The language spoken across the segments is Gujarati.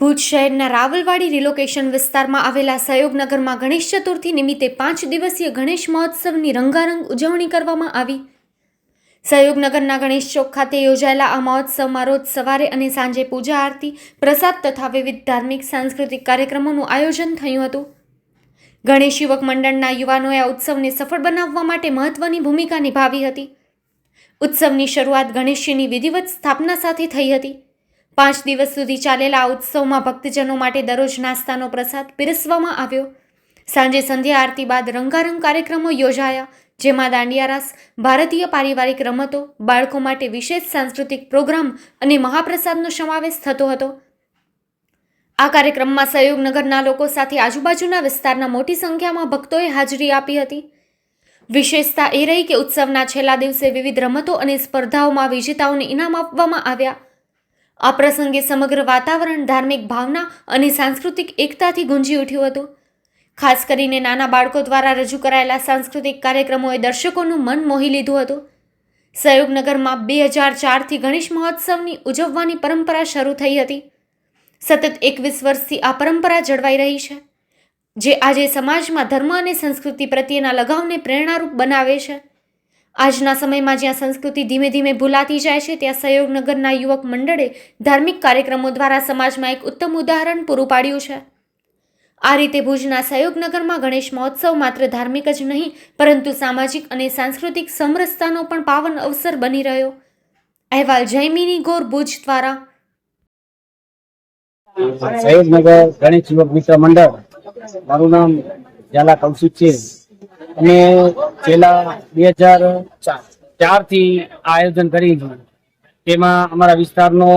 ભુજ શહેરના રાવલવાડી રિલોકેશન વિસ્તારમાં આવેલા સહયોગનગરમાં ગણેશ ચતુર્થી નિમિત્તે પાંચ દિવસીય ગણેશ મહોત્સવની રંગારંગ ઉજવણી કરવામાં આવી. સહયોગનગરના ગણેશ ચોક ખાતે યોજાયેલા આ મહોત્સવમાં રોજ સવારે અને સાંજે પૂજા આરતી, પ્રસાદ તથા વિવિધ ધાર્મિક, સાંસ્કૃતિક કાર્યક્રમોનું આયોજન થયું હતું. ગણેશ યુવક મંડળના યુવાનોએ આ ઉત્સવને સફળ બનાવવા માટે મહત્વની ભૂમિકા નિભાવી હતી. ઉત્સવની શરૂઆત ગણેશજીની વિધિવત સ્થાપના સાથે થઈ હતી. પાંચ દિવસ સુધી ચાલેલા આ ઉત્સવમાં ભક્તજનો માટે દરરોજ નાસ્તાનો પ્રસાદ પીરસવામાં આવ્યો. સાંજે સંધ્યા આરતી બાદ રંગારંગ કાર્યક્રમો યોજાયા, જેમાં દાંડિયા રાસ ભારતીય પારિવારિક રમતો, બાળકો માટે વિશેષ સાંસ્કૃતિક પ્રોગ્રામ અને મહાપ્રસાદનો સમાવેશ થતો હતો. આ કાર્યક્રમમાં સહયોગનગરના લોકો સાથે આજુબાજુના વિસ્તારના મોટી સંખ્યામાં ભક્તોએ હાજરી આપી હતી. વિશેષતા એ રહી કે ઉત્સવના છેલ્લા દિવસે વિવિધ રમતો અને સ્પર્ધાઓમાં વિજેતાઓને ઇનામ આપવામાં આવ્યા. આ પ્રસંગે સમગ્ર વાતાવરણ ધાર્મિક ભાવના અને સાંસ્કૃતિક એકતાથી ગુંજી ઉઠ્યું હતું. ખાસ કરીને નાના બાળકો દ્વારા રજૂ કરાયેલા સાંસ્કૃતિક કાર્યક્રમોએ દર્શકોનું મન મોહી લીધું હતું. સહયોગનગરમાં બે હજાર ચારથી ગણેશ મહોત્સવની ઉજવવાની પરંપરા શરૂ થઈ હતી. સતત એકવીસ વર્ષથી આ પરંપરા જળવાઈ રહી છે, જે આજે સમાજમાં ધર્મ અને સંસ્કૃતિ પ્રત્યેના લગાવને પ્રેરણારૂપ બનાવે છે. આજના સમયમાં જ્યાં સંસ્કૃતિ ધીમે ધીમે ભૂલાતી જાય છે, ત્યાં સહયોગનગરના યુવક મંડળે ધાર્મિક કાર્યક્રમો દ્વારા સમાજમાં એક ઉત્તમ ઉદાહરણ પૂરું પાડ્યું છે. આ રીતે ભુજના સહયોગનગરમાં ગણેશ મહોત્સવ માત્ર ધાર્મિક જ નહીં, પરંતુ સામાજિક અને સાંસ્કૃતિક સમરસતાનો પણ પાવન અવસર બની રહ્યો. અહેવાલ જયમિની ગોર, ભુજ દ્વારા. સહયોગનગર ગણેશ યુવક મિત્ર મંડળ, મારું નામ ઝાલા કૌશિક છે. અને છેલ્લા બે હજાર ચારથી આ આયોજન કરી છે. તેમાં અમારા વિસ્તારનો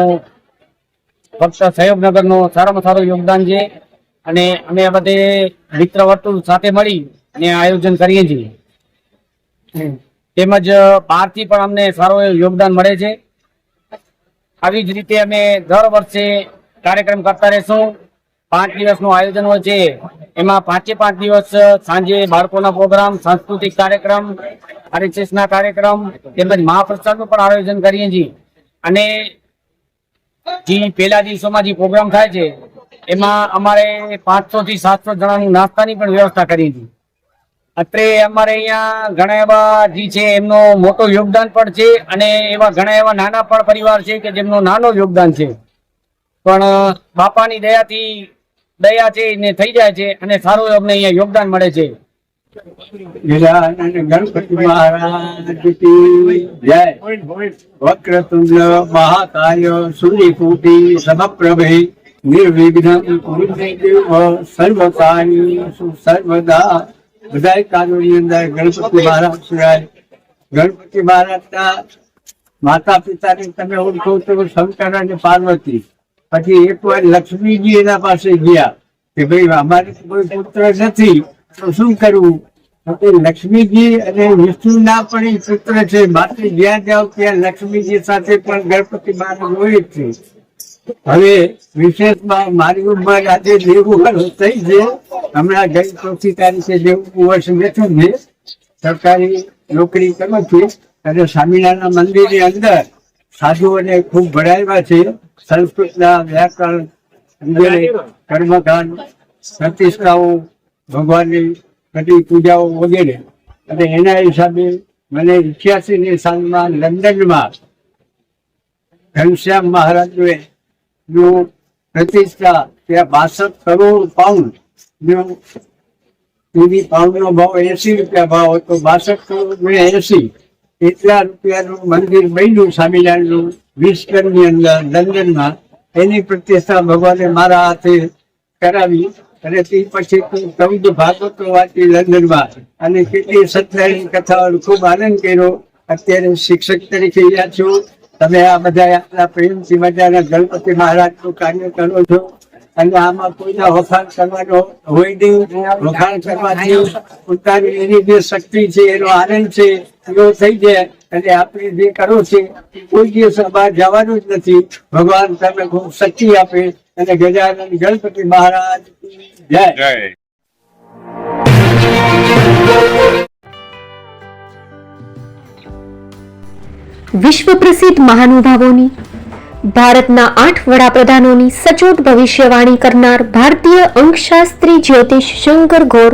ફક્ત સહયોગનગરનો સારામાં સારું યોગદાન છે અને અમે આ બધે મિત્ર વર્તુળ સાથે મળી ને આયોજન કરીએ છીએ. તેમજ બહારથી પણ અમને સારું યોગદાન મળે છે. આવી જ રીતે અમે દર વર્ષે કાર્યક્રમ કરતા રહેશું. પાંચ દિવસનું આયોજન હોય છે. એમાં પાંચે પાંચ દિવસ સાંજે બાળકોના પ્રોગ્રામ, સાંસ્કૃતિક કાર્યક્રમ આરએચએસના કાર્યક્રમ, તેમજ મહાપ્રસાદનું પણ આયોજન કરીએ છીએ. અને જે પહેલા દિવસોમાં જે પ્રોગ્રામ થાય છે, એમાં અમારે પાંચસો થી સાતસો જણાની નાસ્તાની પણ વ્યવસ્થા કરી હતી અત્રે અમારે અહીંયા ઘણા એવા જે છે, એમનો મોટો યોગદાન પણ છે અને એવા ઘણા એવા નાના પણ પરિવાર છે કે જેમનો નાનો યોગદાન છે. પણ બાપાની દયાથી દયા છે, ને થઈ જાય છે, અને સારું અમને અહીંયા યોગદાન મળે છે. ગણપતિ મહારાજ જય. વક્રતુંડ મહાકાય સૂર્યકોટી કુરુદેવ સર્વકાર્યેષુ સર્વદા બધાય કાર્યોની અંદર ગણપતિ મહારાજ સિવાય ગણપતિ મહારાજના માતા પિતાને તમે ઓળખો તો શંકર અને પાર્વતી. પછી એક વાર લક્ષ્મીજી એના પાસે ગયા કે ભાઈ, અમારે કોઈ પુત્ર નથી, તો શું કરવું તો લક્ષ્મીજી અને વિષ્ણુના પણ એ પુત્ર છે. માટે જ્યાં જાઓ ત્યાં લક્ષ્મીજી સાથે પણ ગણપતિ મહારાજ હોય છે. હવે વિશેષમાં મારી ઉંમર આજે નેવું વર્ષ થઈ છે. હમણાં ગઈ ચોથી તારીખે જેવું વર્ષ બેઠું છે. સરકારી નોકરી કરું છું અને સ્વામિનારાયણ મંદિરની અંદર સાધુઓને ખૂબ ભરાયેલા છે. સંસ્કૃતના વ્યાકરણ કર્મકાંડ પ્રતિષ્ઠાઓ ભગવાનની બધી પૂજાઓ વગેરે. અને એના હિસાબે મને ઇઠ્યાસી ની સાલમાં લંડનમાં ઘનશ્યામ મહારાજે નું પ્રતિષ્ઠા ત્યાં બાસઠ કરોડ પાઉન્ડનું એની પાઉન્ડનો ભાવ એસી રૂપિયા ભાવ હતો. બાસઠ કરોડ એસી એટલા રૂપિયાનું મંદિર બન્યું સ્વામિનારાયણનું. વિશ્વની અંદર લંડનમાં એની પ્રતિષ્ઠા ભગવાને મારા હાથે કરાવી અને તે પછી ચૌદ ભાગવતો વાંચી લંડનમાં અને કેટલી સત્યની કથાઓ ખૂબ આનંદ કર્યો. અત્યારે શિક્ષક તરીકે રહ્યા છું. તમે આ બધા આપણા પ્રેમથી મજાના ગણપતિ મહારાજનું કાર્ય કરો છો. અને આમાં કોઈના વખાણ કરવાનો હોય નહીં વખાણ કરવાની પોતાની એની જે શક્તિ છે એનો આનંદ છે એવો થઈ જાય. અને આપણે જે કરો છે કોઈ દિવસ બહાર જવાનું જ નથી. ભગવાન તમને ખૂબ શક્તિ આપે અને ગજાનંદ ગણપતિ મહારાજ જય. વિશ્વ પ્રસિદ્ધ મહાનુભાવોની ભારતના આઠ વડાપ્રધાનોની સચોટ ભવિષ્યવાણી કરનાર ભારતીય અંકશાસ્ત્રી જ્યોતિષ શંકર ગોર